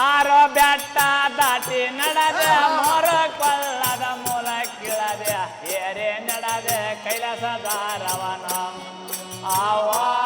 ಆರೋ ಬೆಟ್ಟ ದಾಟಿ ನಡೆದೆ ಮೊರ ಕೊಳ್ಳದ ಮೂಲ ಕೀಳದೆ ಏರೆ ನಡೆದೆ ಆವಾಂ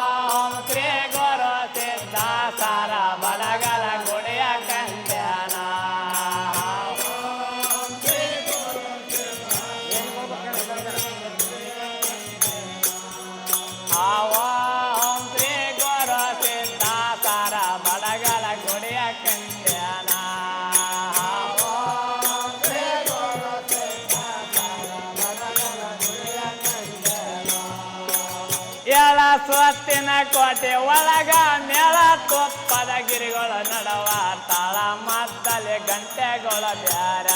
ಎಳ ಸ್ವತ್ತಿನ ಕೋಟೆ ಒಳಗ ಮೇಳ ತೊಪ್ಪದ ಗಿರಿಗಳ ನಡವ ತಾಳ ಮದ್ದಲೆ ಗಂಟೆಗಳ ಬ್ಯಾರ.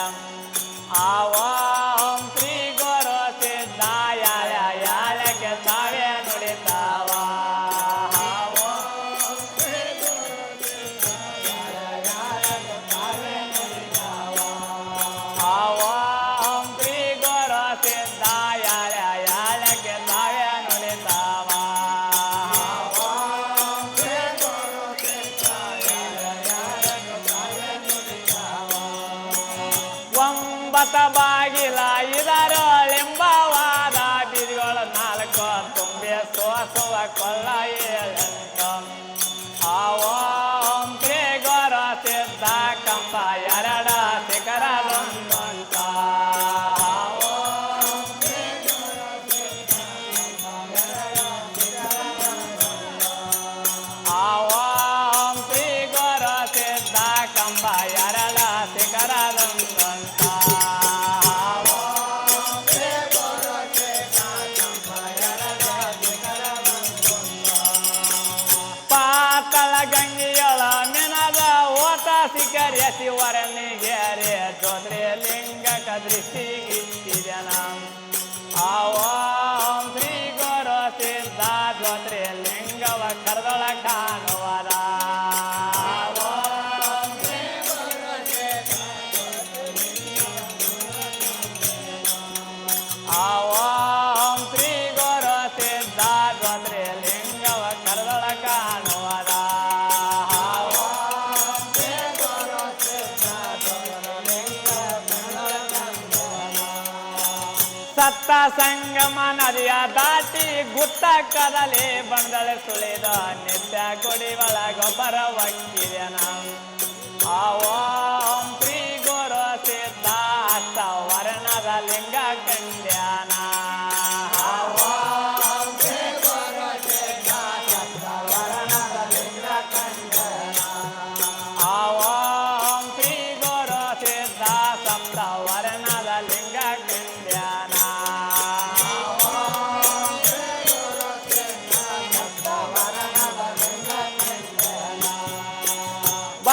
ಆವಾಂ ಒಂಬತ್ತ ಶಿವರನಿಗೆರೆ ಜೋದ್ರೆ ಲಿಂಗಕ ನಾವು ಆವಾಂ ಸತ್ತ ಸಂಗಮ ನದಿಯ ದಾಟಿ ಗುತ್ತ ಕದಲಿ ಬಂದಳೆ ಸುಳಿದ ನಿತ್ಯ ಗುಡಿ ಒಳಗೊಬ್ಬರ ವಕ್ಕಿದೆನ ಆವಾಂ ಶ್ರೀ ಗುರು ಸಿದ್ಧ ವರ್ಣದ ಲಿಂಗ ಕಂಡ್ಯಾನ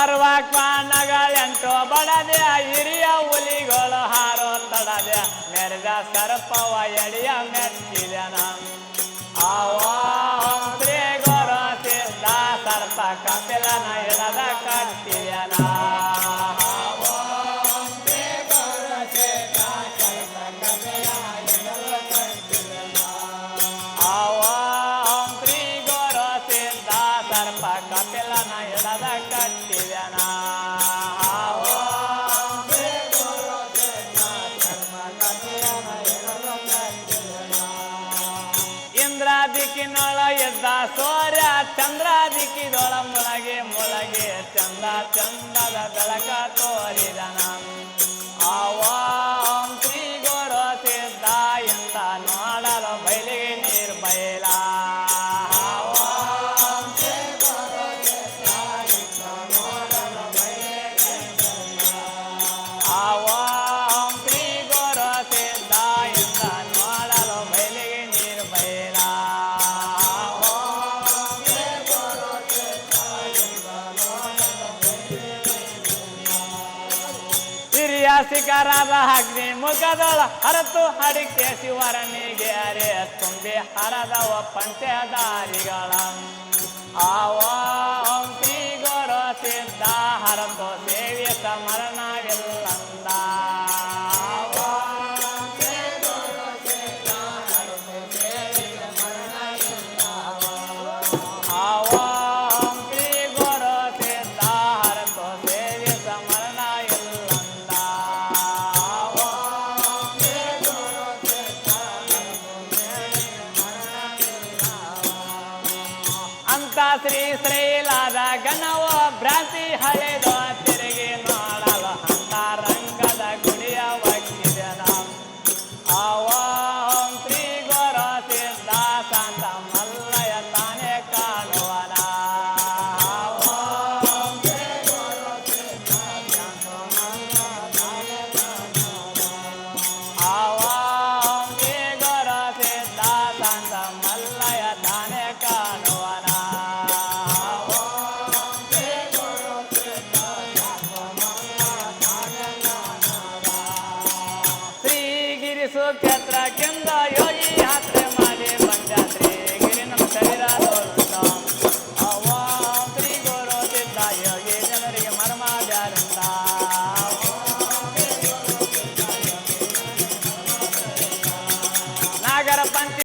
ಬರುವ ಎಂಟು ಬಡದೆ ಹಿರಿಯ ಹುಲಿಗಳು ಹಾರೋ ತಡದೆ ಮೆರೆದ ಸರ್ಪವ ಎಳಿಯ ಮೆಚ್ಚಿದನ ಆವಾಂ ಶ್ರೀ ಗುರು ಸರ್ಪ ಕಪಿಲನ ಹಿಡದ ಕಟ್ಟಿದನ ಚಂದ ಚಂದದ ಬೆಳಕ ತೋರಿದನ ಆವಾಂ ಶಿಖರದ ಅಗ್ನಿ ಮುಖದೊಳ ಹರತು ಅಡಿಕೆ ಶಿವರನಿಗೆ ಅರೆ ತುಂಬಿ ಹರದವ ಪಂಚದಾರಿಗಳ. ಓಂ ಶ್ರೀ ಗುರು ಸಿದ್ಧ ಹರತು ಸೇವಿಯ ಮರಣವಿಲ್ಲಂದ ಶ್ರೀ ಶ್ರೀಲಾದ ಗಣವ ಭ್ರಾಂತಿ ಹಳೆದು